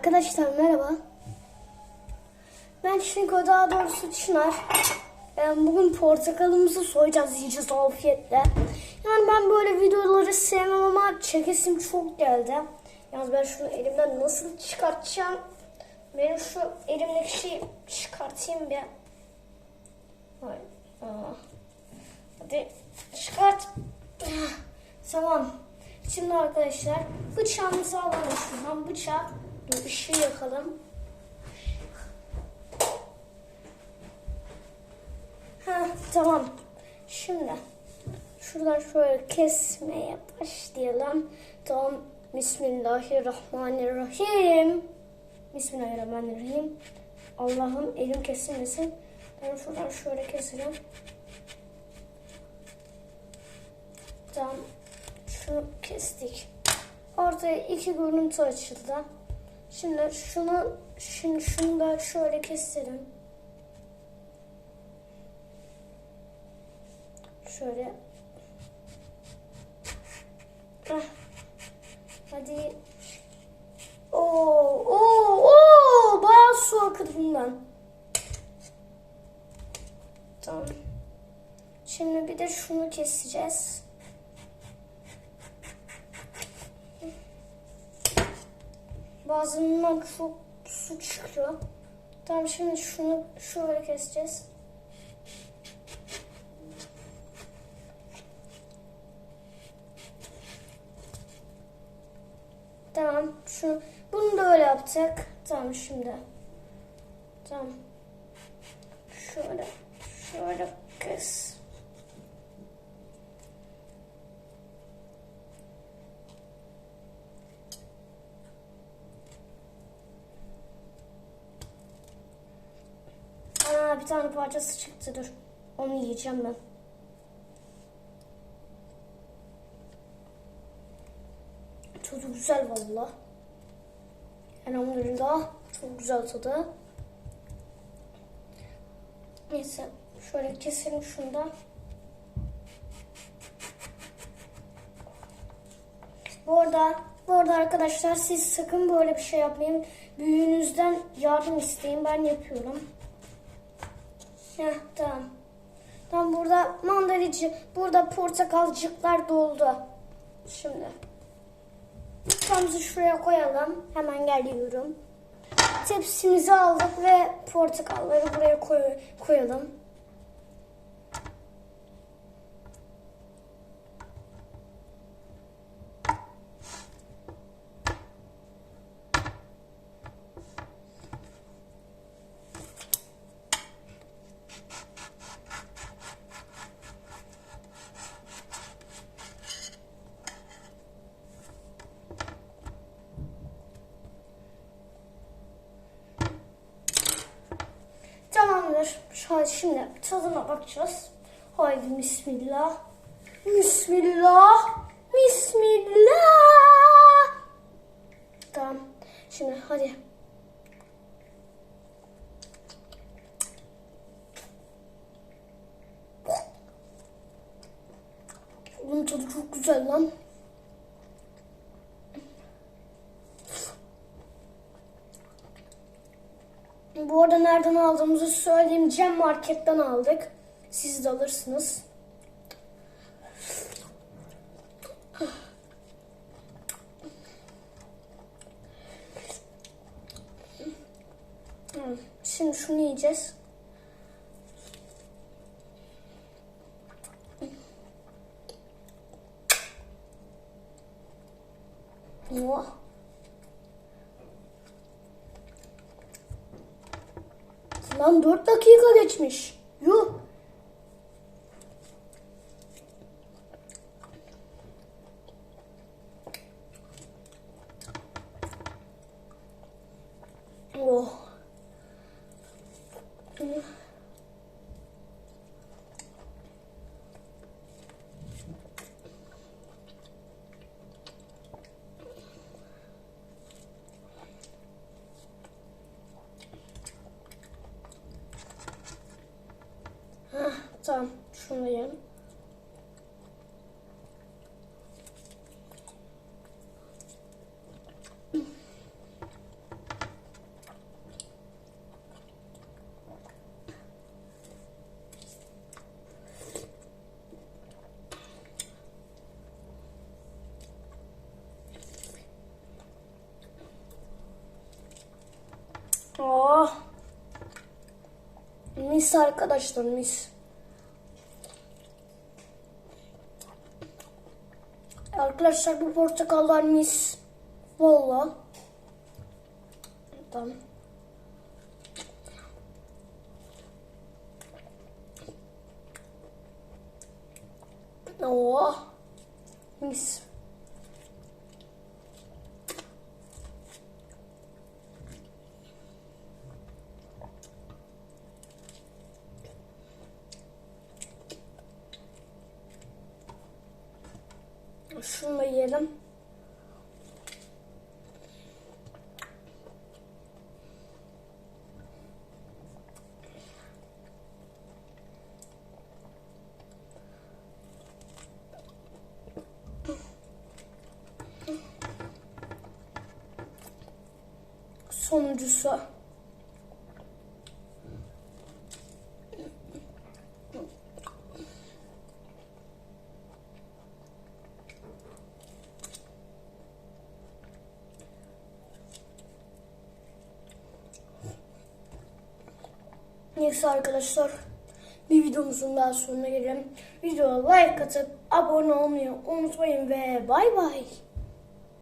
Arkadaşlar merhaba. Ben Şinko daha doğrusu Çınar. Yani bugün portakalımızı soyacağız yiyeceğiz afiyetle. Yani ben böyle videoları sevmem ama çekesim çok geldi. Yalnız ben şunu elimden nasıl çıkartacağım? Benim şu elimdeki şeyi çıkartayım bir. Hadi çıkart. Tamam. Şimdi arkadaşlar bıçağımızı alalım şuradan. Bıçak. Dur ışığı yakalım. Ha tamam. Şimdi şuradan şöyle kesmeye başlayalım. Tamam. Bismillahirrahmanirrahim. Bismillahirrahmanirrahim. Allah'ım elim kesilmesin. Ben şuradan şöyle keselim. Tamam. Şunu kestik. Ortaya iki görüntü açıldı. Şimdi şunu şimdi şunu da şöyle keselim. Şöyle. Heh. Hadi. Oo, oo, oo, bayağı su akıdı bundan. Tamam. Şimdi bir de şunu keseceğiz. Bazılarından çok su çıkıyor. Tamam şimdi şunu şöyle keseceğiz. Tamam. Şu bunu da öyle yapacak. Tamam şimdi. Tamam. Şöyle şöyle tane parçası çıktı dur. Onu yiyeceğim ben. Tadı güzel valla. Elhamdülillah. Çok güzel tadı. Neyse şöyle keselim şunu da. Bu arada, bu arada arkadaşlar siz sakın böyle bir şey yapmayın. Büyüğünüzden yardım isteyin. Ben yapıyorum. Heh, tamam. Tamam burada mandalici, burada portakalcıklar doldu. Şimdi. Lütfemizi şuraya koyalım. Hemen geliyorum. Tepsimizi aldık ve portakalları buraya koy koyalım. Tamamdır. Hadi şimdi tadına bakacağız. Haydi bismillah. Bismillah. Bismillah. Tamam. Şimdi hadi. Bunun tadı çok güzel lan. Bu arada nereden aldığımızı söyleyeyim. Cem Market'ten aldık. Siz de alırsınız. Şimdi şunu yiyeceğiz. Oh. Lan 4 dakika geçmiş. Tamam şunu yiyelim. Oh. Mis arkadaşlar mis. Arkadaşlar bu portakallar mis. Valla. Tamam. Oh. Mis. Şunu da yiyelim. Sonuncusu. Neyse arkadaşlar bir videomuzun daha sonuna gelelim. Videoya like atıp abone olmayı unutmayın ve bay bay.